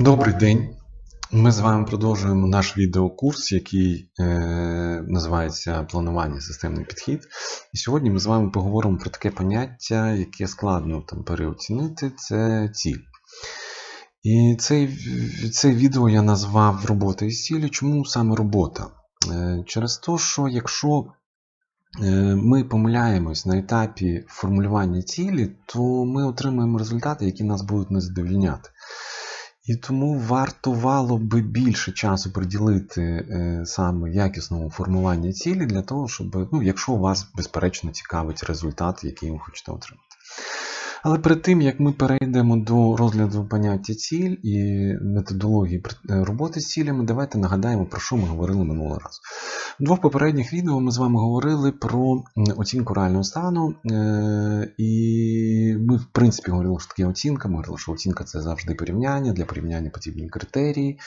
Добрий день. Ми з вами продовжуємо наш відеокурс, який е, називається Планування системний підхід. І сьогодні ми з вами поговоримо про таке поняття, яке складно там переоцінити це ціль. І цей, це відео я назвав Робота із цілі. Чому саме робота? Е, через те, що якщо е, ми помиляємось на етапі формулювання цілі, то ми отримуємо результати, які нас будуть не задовільняти. І тому вартувало би більше часу приділити е, саме якісному формуванню цілі для того, щоб, ну, якщо вас, безперечно, цікавить результат, який ви хочете отримати. Але перед тим, як ми перейдемо до розгляду поняття ціль і методології е, роботи з цілями, давайте нагадаємо, про що ми говорили минулого разу. В двох попередніх відео ми з вами говорили про оцінку реального стану, е, і ми, в принципі, говорили, що таке оцінка. Ми говорили, що оцінка це завжди порівняння, для порівняння потрібні критерії.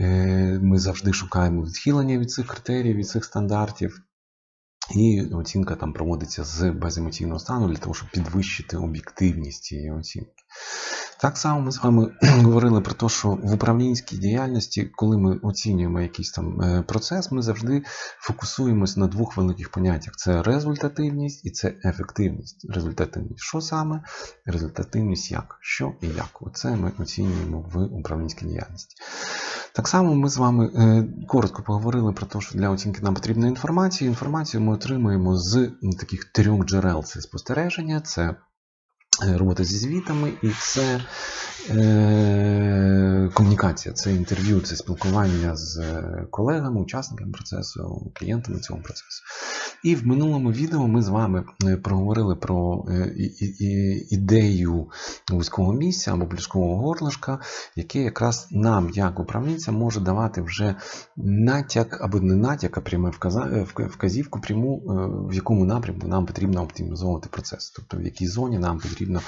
Е, ми завжди шукаємо відхилення від цих критеріїв, від цих стандартів. І оцінка там проводиться з беземоційного стану для того, щоб підвищити об'єктивність цієї оцінки. Так само ми з вами говорили про те, що в управлінській діяльності, коли ми оцінюємо якийсь там е, процес, ми завжди фокусуємось на двох великих поняттях: це результативність і це ефективність. Результативність що саме? Результативність як, що і як. Оце ми оцінюємо в управлінській діяльності. Так само ми з вами е, коротко поговорили про те, що для оцінки нам потрібна інформація. Інформацію ми отримуємо з таких трьох джерел: це спостереження, це Е, робота зі звітами, і це комунікація, це інтерв'ю, це спілкування з колегами, учасниками процесу, клієнтами цього процесу. І в минулому відео ми з вами е, проговорили про е, ідею вузького місця або близького горлишка, яке якраз нам, як управлінцям, може давати вже натяк або не натяк, а пряме вказівку пряму, в якому напрямку нам потрібно оптимізовувати процес, тобто в якій зоні нам потрібно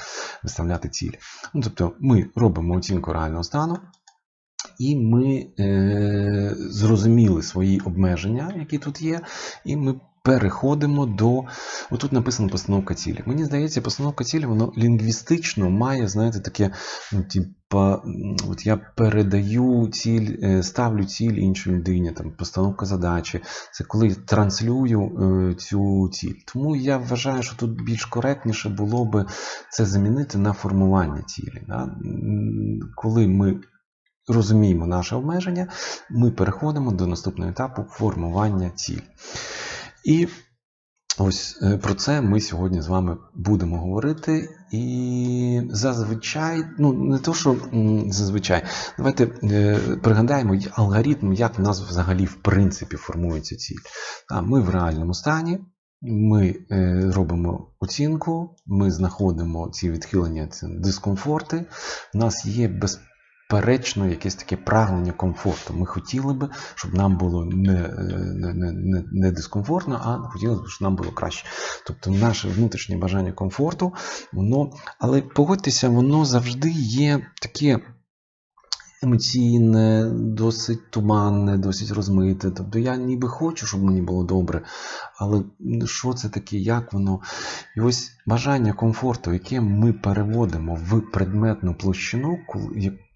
виставляти цілі. Ну, Тобто ми робимо оцінку реального стану. І ми е, зрозуміли свої обмеження, які тут є, і ми переходимо до. Отут написано постановка цілі. Мені здається, постановка цілі воно лінгвістично має, знаєте, таке, ну, типа, от я передаю ціль, е, ставлю ціль іншій людині, там, постановка задачі. Це коли транслюю е, цю ціль. Тому я вважаю, що тут більш коректніше було би це замінити на формування цілі. Да? Коли ми. Розуміємо наше обмеження, ми переходимо до наступного етапу формування цілі. І ось е, про це ми сьогодні з вами будемо говорити. І зазвичай, ну не то, що зазвичай, давайте е, пригадаємо алгоритм, як в нас взагалі в принципі формується ціль. Ми в реальному стані. Ми е, робимо оцінку, ми знаходимо ці відхилення, ці дискомфорти. У нас є без, перечно якесь таке прагнення комфорту. Ми хотіли би, щоб нам було не не, не, не дискомфортно, а хотіли б, щоб нам було краще. Тобто наше внутрішнє бажання комфорту, воно, але погодьтеся, воно завжди є таке. Емоційне, досить туманне, досить розмите. Тобто я ніби хочу, щоб мені було добре, але що це таке, як воно? І ось бажання комфорту, яке ми переводимо в предметну площину,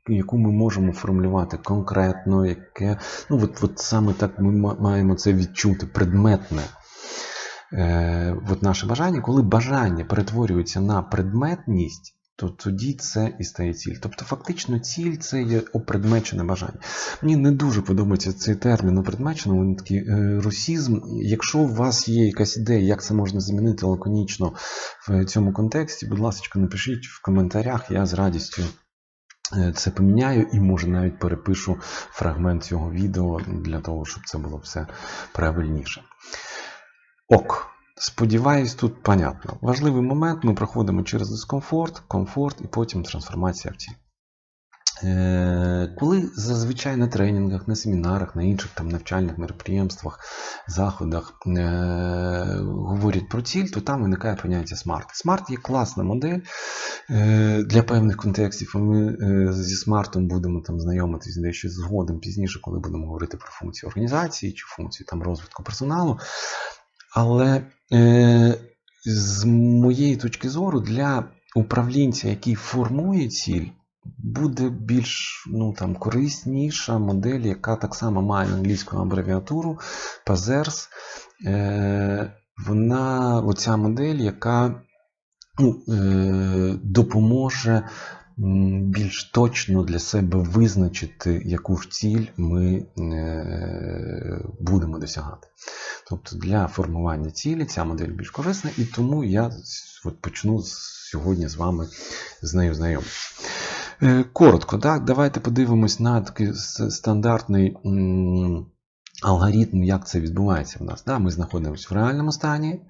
яку ми можемо формулювати конкретно, яке. Ну, от, от саме так ми маємо це відчути предметне. Е, от Наше бажання, коли бажання перетворюється на предметність, то тоді це і стає ціль. Тобто, фактично, ціль це є опредмечене бажання. Мені не дуже подобається цей термін опредмечено, він такий е, русізм. Якщо у вас є якась ідея, як це можна замінити лаконічно в цьому контексті, будь ласка, напишіть в коментарях, я з радістю це поміняю і, може, навіть перепишу фрагмент цього відео для того, щоб це було все правильніше. Ок. Сподіваюсь, тут понятно. Важливий момент ми проходимо через дискомфорт, комфорт і потім трансформація в ціль. Е, коли зазвичай на тренінгах, на семінарах, на інших там навчальних мероприємствах, заходах е, говорять про ціль, то там виникає поняття смарт. Смарт є класна модель е, для певних контекстів. Ми зі смартом будемо там знайомитись дещо згодом пізніше, коли будемо говорити про функції організації чи функції там розвитку персоналу. Але з моєї точки зору, для управлінця, який формує ціль, буде більш ну, там, корисніша модель, яка так само має англійську абревіатуру PAZERS. Е, вона, оця модель, яка ну, е, допоможе більш точно для себе визначити, яку ж ціль ми е, будемо досягати. Тобто для формування цілі ця модель більш корисна, і тому я от почну сьогодні з вами з нею знайомитися. Е, Коротко, так, давайте подивимось на такий стандартний алгоритм, як це відбувається в нас. Да, ми знаходимося в реальному стані,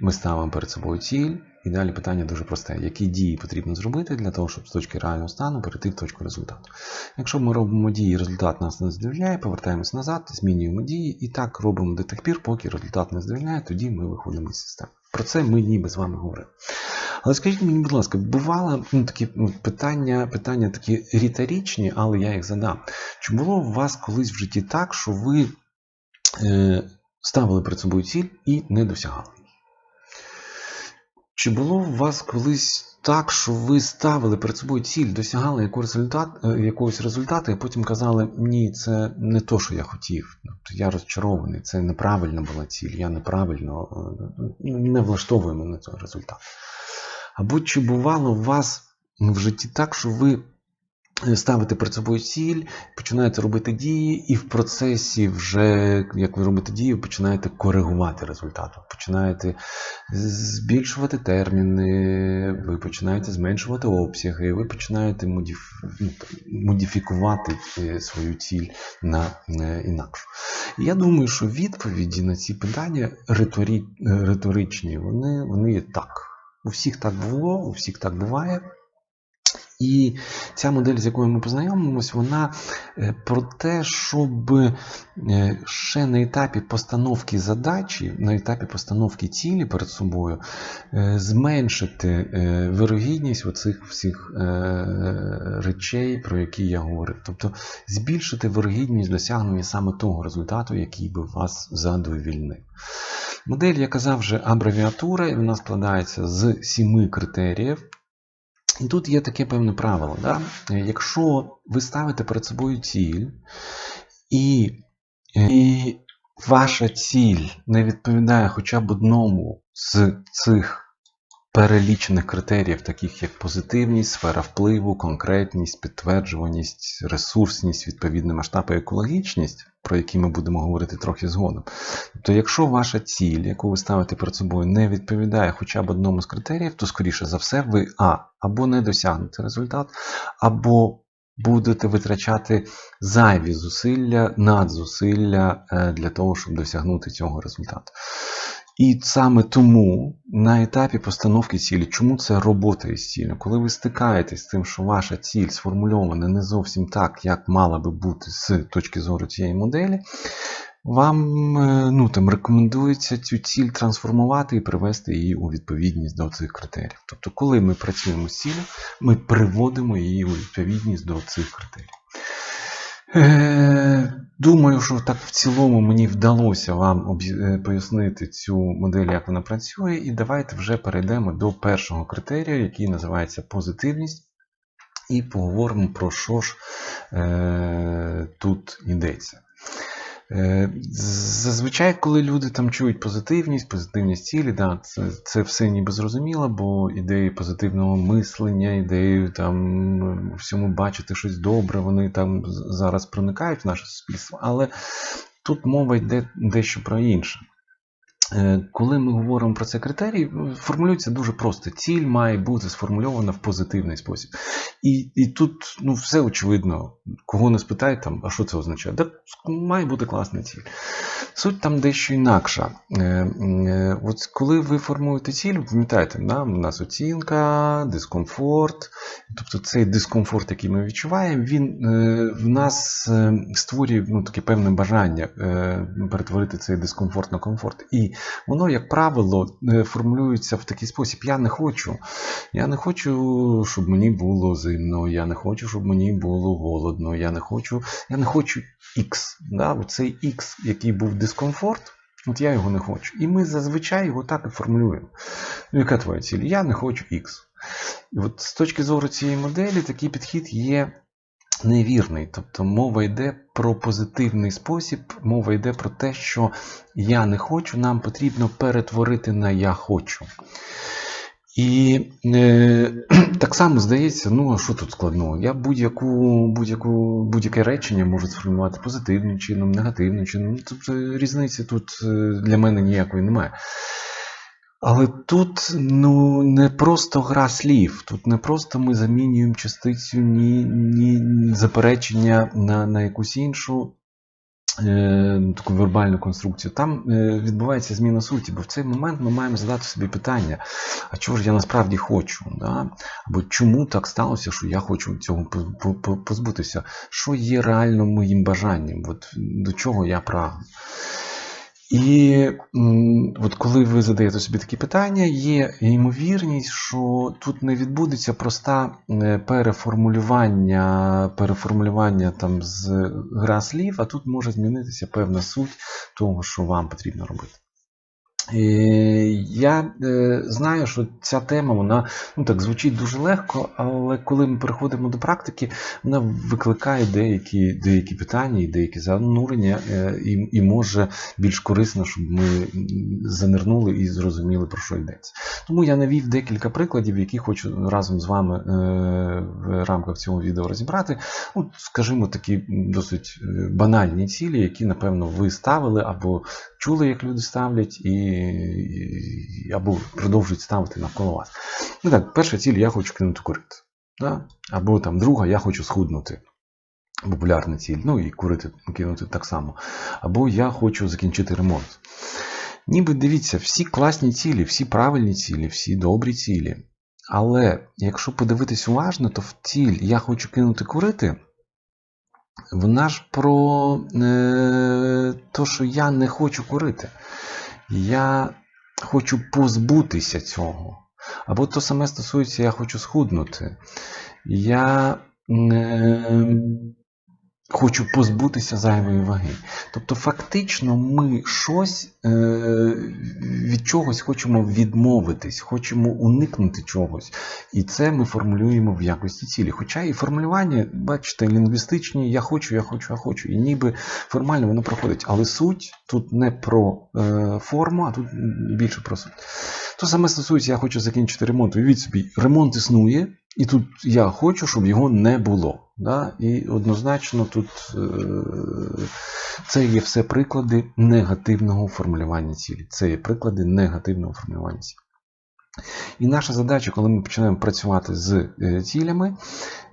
ми ставимо перед собою ціль, і далі питання дуже просте: які дії потрібно зробити для того, щоб з точки реального стану перейти в точку результату. Якщо ми робимо дії, результат нас не задовільняє, повертаємось назад, змінюємо дії і так робимо до тих пір, поки результат не задовільняє, тоді ми виходимо із системи. Про це ми ніби з вами говорили. Але скажіть мені, будь ласка, бувало ну, такі ну, питання, питання такі риторичні, але я їх задам. Чи було у вас колись в житті так, що ви е, ставили перед собою ціль і не досягали? Чи було у вас колись так, що ви ставили перед собою ціль, досягали якогось результат, е, якогось результату, і потім казали, ні, це не то, що я хотів. Тобто я розчарований, це неправильна була ціль, я неправильно е, не влаштовую мене цей результат. Або чи бувало у вас в житті так, що ви ставите перед собою ціль, починаєте робити дії, і в процесі, вже, як ви робите дії, починаєте коригувати результат. Починаєте збільшувати терміни, ви починаєте зменшувати обсяги, ви починаєте модиф... ну, модифікувати е, свою ціль на е, інакшу. Я думаю, що відповіді на ці питання риторі... риторичні, вони, вони є так. У всіх так було, у всіх так буває. І ця модель, з якою ми познайомимось, вона е, про те, щоб е, ще на етапі постановки задачі, на етапі постановки цілі перед собою, е, зменшити вирогідність оцих всіх речей, про які я говорив. Тобто збільшити вирогідність досягнення саме того результату, який би вас задовільнив. Модель, я казав вже, абревіатура, і вона складається з сіми критеріїв. І тут є таке певне правило. Да? Якщо ви ставите перед собою ціль, і, і ваша ціль не відповідає хоча б одному з цих перелічених критеріїв, таких як позитивність, сфера впливу, конкретність, підтверджуваність, ресурсність, відповідний масштаб і екологічність, про які ми будемо говорити трохи згодом. Тобто, якщо ваша ціль, яку ви ставите перед собою, не відповідає хоча б одному з критеріїв, то, скоріше за все, ви А, або не досягнете результат, або будете витрачати зайві зусилля, надзусилля для того, щоб досягнути цього результату. І саме тому на етапі постановки цілі, чому це робота із цілею? Коли ви стикаєтесь з тим, що ваша ціль сформульована не зовсім так, як мала би бути з точки зору цієї моделі, вам ну, там, рекомендується цю ціль трансформувати і привести її у відповідність до цих критеріїв. Тобто, коли ми працюємо з цілею, ми приводимо її у відповідність до цих критеріїв. Думаю, що так в цілому мені вдалося вам пояснити цю модель, як вона працює, і давайте вже перейдемо до першого критерію, який називається позитивність. І поговоримо про що ж е, тут йдеться. Зазвичай, коли люди там чують позитивність, позитивні цілі, да, це це все ніби зрозуміло, бо ідеї позитивного мислення, ідеї там всьому бачити щось добре, вони там зараз проникають в наше суспільство, але тут мова йде дещо про інше. Коли ми говоримо про цей критерій, формулюється дуже просто. Ціль має бути сформульована в позитивний спосіб. І і тут ну, все очевидно, кого не спитають, там, а що це означає? Так, має бути класна ціль. Суть там дещо інакша. От Коли ви формуєте ціль, пам'ятаєте, да, у нас оцінка, дискомфорт. Тобто цей дискомфорт, який ми відчуваємо, він в нас створює ну, таке певне бажання перетворити цей дискомфорт на комфорт. І Воно, як правило, формулюється в такий спосіб: я не хочу. Я не хочу, щоб мені було зимно, я не хочу, щоб мені було голодно, я не хочу я не хочу X. Да? Оцей X, який був дискомфорт, от я його не хочу. І ми зазвичай його так і формулюємо. Ну, яка твоя ціль? Я не хочу X. І от з точки зору цієї моделі такий підхід є невірний. Тобто мова йде про позитивний спосіб, мова йде про те, що я не хочу, нам потрібно перетворити на я хочу. І е, так само здається, ну а що тут складного? Я будь-яку, будь-яку, будь-яке речення можу сформувати позитивним чином, негативним чином. Тобто різниці тут е, для мене ніякої немає. Але тут ну, не просто гра слів, тут не просто ми замінюємо частицю ні, ні, заперечення на, на якусь іншу е, таку вербальну конструкцію. Там е, відбувається зміна суті, бо в цей момент ми маємо задати собі питання: а чого ж я насправді хочу? Да? Або чому так сталося, що я хочу цього по- по- позбутися? Що є реально моїм бажанням? От до чого я прагну? І от коли ви задаєте собі такі питання, є ймовірність, що тут не відбудеться проста е, переформулювання, переформулювання там з гра слів, а тут може змінитися певна суть того, що вам потрібно робити. І я е, знаю, що ця тема вона ну так звучить дуже легко, але коли ми переходимо до практики, вона викликає деякі, деякі питання і деякі занурення, е, і, і може більш корисно, щоб ми занирнули і зрозуміли, про що йдеться. Тому я навів декілька прикладів, які хочу разом з вами е, рамках цього відео розібрати. Ну, скажімо, такі досить е, банальні цілі, які, напевно, ви ставили або чули, як люди ставлять, і, і- або продовжують ставити навколо вас. Ну так, перша ціль я хочу кинути курити. Да? Або там друга, я хочу схуднути. Популярна ціль. Ну і курити кинути так само. Або я хочу закінчити ремонт. Ніби дивіться, всі класні цілі, всі правильні цілі, всі добрі цілі. Але якщо подивитись уважно, то в ціль я хочу кинути курити. Вона ж про е, те, що я не хочу курити. Я хочу позбутися цього. Або то саме стосується, я хочу схуднути. Я е, хочу позбутися зайвої ваги. Тобто, фактично, ми щось е, від чогось хочемо відмовитись, хочемо уникнути чогось. І це ми формулюємо в якості цілі. Хоча і формулювання, бачите, лінгвістичні я хочу, я хочу, я хочу. І ніби формально воно проходить. Але суть тут не про е, форму, а тут більше про суть. То саме стосується, я хочу закінчити ремонт. Уявіть собі, ремонт існує, і тут я хочу, щоб його не було. Да? І однозначно тут е, це є все приклади негативного формулювання цілі. Це є приклади негативного формулювання цілі. І наша задача, коли ми починаємо працювати з е, цілями,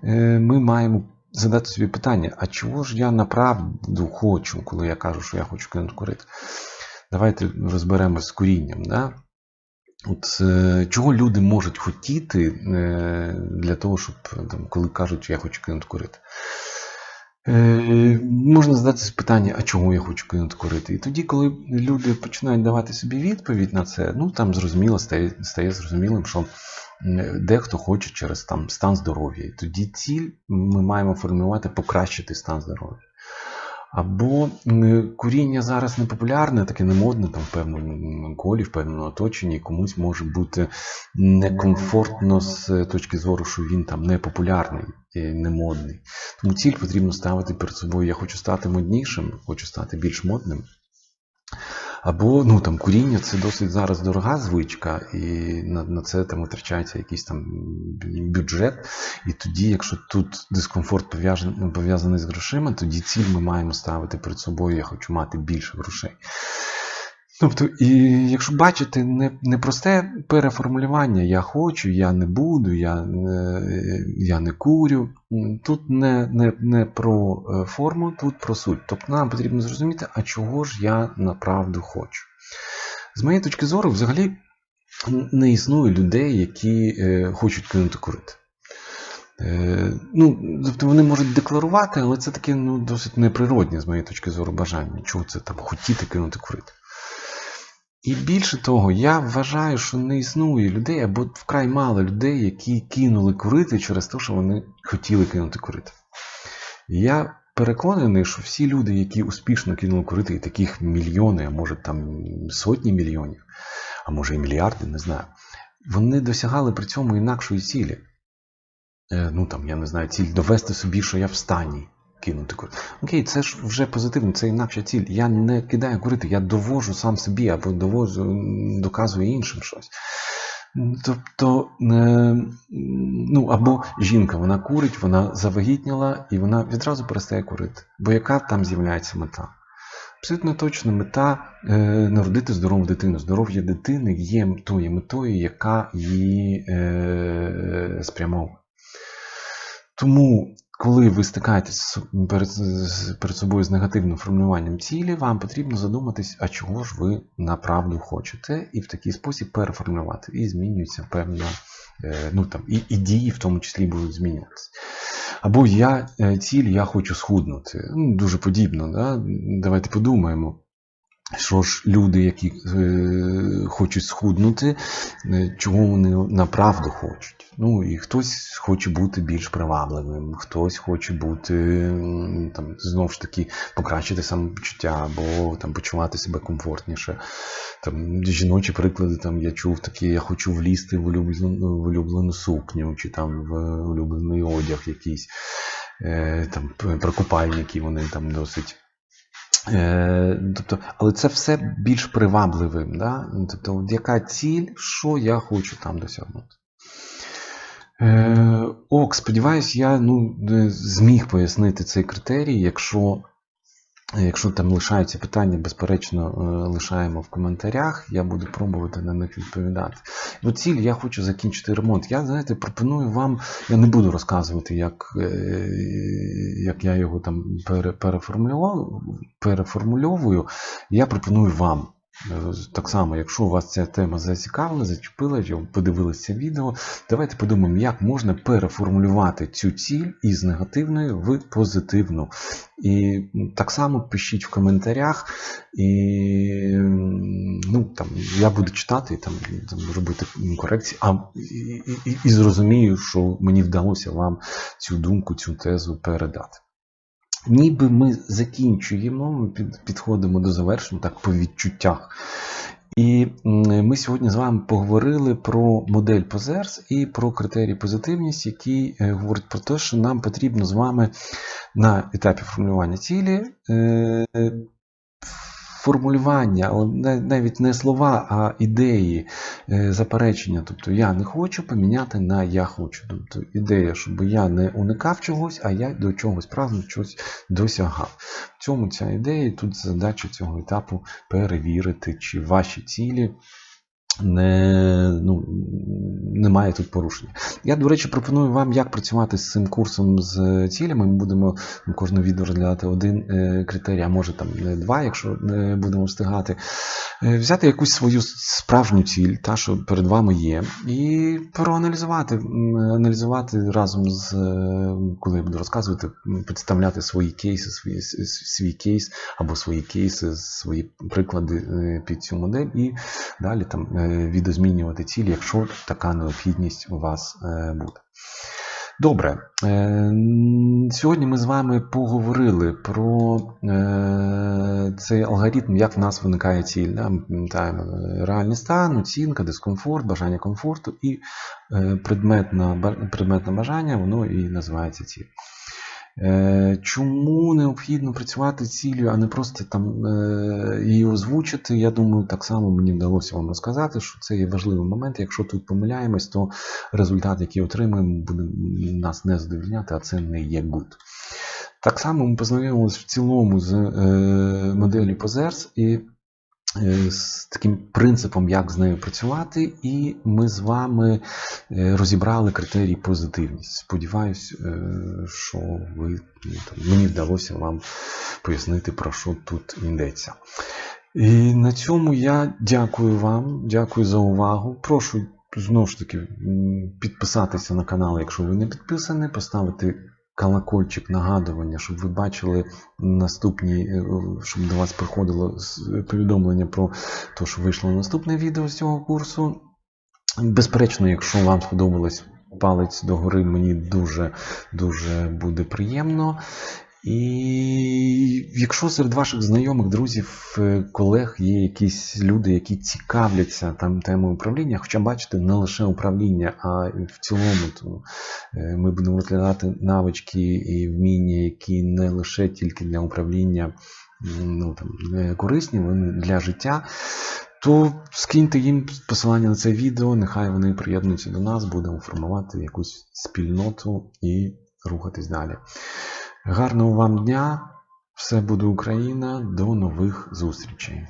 е, ми маємо задати собі питання: а чого ж я направду хочу, коли я кажу, що я хочу кинути курити? Давайте розберемось з курінням. Да? От е, чого люди можуть хотіти е, для того, щоб там, коли кажуть, що я хочу кинути курити? Е, можна задатися питання, а чого я хочу кинути курити? І тоді, коли люди починають давати собі відповідь на це, ну там зрозуміло стає, стає зрозумілим, що дехто хоче через там, стан здоров'я. І тоді ціль ми маємо формувати покращити стан здоров'я. Або куріння зараз не популярне, таке не модне там в певному колі, в певному оточенні, комусь може бути некомфортно з точки зору, що він там не популярний, і не модний. Тому ціль потрібно ставити перед собою. Я хочу стати моднішим, хочу стати більш модним. Або ну там куріння це досить зараз дорога звичка, і на, на це там витрачається якийсь там бюджет. І тоді, якщо тут дискомфорт пов'язаний, з грошима, тоді ціль ми маємо ставити перед собою. Я хочу мати більше грошей. Тобто, і якщо бачите не, не просте переформулювання я хочу, я не буду, я, я не курю. Тут не, не, не про е, форму, тут про суть. Тобто нам потрібно зрозуміти, а чого ж я направду хочу. З моєї точки зору, взагалі не існує людей, які е, хочуть кинути курити. Е, ну, тобто вони можуть декларувати, але це таке ну, досить неприродне, з моєї точки зору, бажання. Чого це там хотіти кинути курити. І більше того, я вважаю, що не існує людей, або вкрай мало людей, які кинули курити через те, що вони хотіли кинути курити. Я переконаний, що всі люди, які успішно кинули курити, і таких мільйони, а може там сотні мільйонів, а може і мільярди, не знаю. вони досягали при цьому інакшої цілі. Е, ну там, я не знаю, ціль довести собі, що я в стані кинути курити. Окей, це ж вже позитивно, це інакша ціль. Я не кидаю курити, я довожу сам собі або довожу, доказую іншим щось. Тобто, е, ну або жінка, вона курить, вона завагітніла і вона відразу перестає курити. Бо яка там з'являється мета? Абсолютно точно мета е, народити здорову дитину. Здоров'я дитини є тою метою, яка її е, спрямовує. Тому, коли ви стикаєтесь перед, перед собою з негативним формулюванням цілі, вам потрібно задуматись, а чого ж ви направду хочете, і в такий спосіб переформулювати. І змінюється певна, е, ну там, і, і дії в тому числі будуть змінюватися. Або я е, ціль, я хочу схуднути. Ну, дуже подібно. Да? Давайте подумаємо. Що ж люди, які е, хочуть схуднути, е, чого вони направду хочуть? Ну і хтось хоче бути більш привабливим, хтось хоче бути там знову ж таки покращити самопочуття або там почувати себе комфортніше. Там жіночі приклади там я чув такі, я хочу влізти в улюблену, в улюблену сукню, чи там в улюблений одяг якийсь. Е, там про купальники вони там досить. Е, тобто, але це все більш привабливим. Да? Тобто, яка ціль, що я хочу там досягнути. Е, ок, сподіваюсь, я ну, зміг пояснити цей критерій. Якщо, якщо там лишаються питання, безперечно, е, лишаємо в коментарях, я буду пробувати на них відповідати. Бо ціль, я хочу закінчити ремонт. Я, знаєте, пропоную вам, я не буду розказувати, як, е, як я його там пере, переформульовую, переформульовую. Я пропоную вам. Так само, якщо у вас ця тема зацікавила, зачепила, подивилися відео, давайте подумаємо, як можна переформулювати цю ціль із негативної в позитивну. І так само пишіть в коментарях, і ну, там, я буду читати і там, там робити корекції, а і, і, і зрозумію, що мені вдалося вам цю думку, цю тезу передати. Ніби ми закінчуємо, ми підходимо до завершення так по відчуттях. І ми сьогодні з вами поговорили про модель Позерс і про критерії позитивність, які е, говорять про те, що нам потрібно з вами на етапі формулювання цілі е, формулювання, навіть не слова, а ідеї, е, заперечення. Тобто я не хочу поміняти на я хочу. Тобто ідея, щоб я не уникав чогось, а я до чогось прагну, щось досягав. В цьому ця ідея, тут задача цього етапу перевірити, чи ваші цілі. Не, ну, немає тут порушення. Я, до речі, пропоную вам, як працювати з цим курсом з цілями. Ми будемо на кожне відео розглядати один е, критерій, а може там два, якщо не будемо встигати. Е, взяти якусь свою справжню ціль, та, що перед вами є, і проаналізувати, аналізувати разом з, е, коли я буду розказувати, представляти свої кейси, свої, с- с- свій кейс або свої кейси, свої приклади під цю модель, і далі там відозмінювати цілі, якщо така необхідність у вас е, буде. Добре, Е, сьогодні ми з вами поговорили про е, цей алгоритм, як в нас виникає ціль. Ми пам'ятаємо реальний стан, оцінка, дискомфорт, бажання комфорту і предметне, предметне бажання, воно і називається ціль. Е, Чому необхідно працювати цілею, а не просто там е, її озвучити? Я думаю, так само мені вдалося вам розказати, що це є важливий момент. Якщо тут помиляємось, то результат, який отримаємо, буде нас не задовільняти, а це не є good. Так само ми познайомилися в цілому з е, моделлю Позерс і з таким принципом, як з нею працювати, і ми з вами е, розібрали критерії позитивність. Сподіваюсь, е, що ви ну, мені вдалося вам пояснити, про що тут йдеться. І на цьому я дякую вам, дякую за увагу. Прошу знову ж таки підписатися на канал, якщо ви не підписані, поставити колокольчик нагадування, щоб ви бачили наступні, е, щоб до вас приходило повідомлення про те, що вийшло наступне відео з цього курсу. Безперечно, якщо вам сподобалось палець догори, мені дуже дуже буде приємно. І якщо серед ваших знайомих, друзів, е, колег є якісь люди, які цікавляться там темою управління, хоча бачите, не лише управління, а в цілому, то е, ми будемо розглядати навички і вміння, які не лише тільки для управління ну, там, е, корисні, вони для життя. То скиньте їм посилання на це відео, нехай вони приєднуються до нас, будемо формувати якусь спільноту і рухатись далі. Гарного вам дня! Все буде Україна. До нових зустрічей!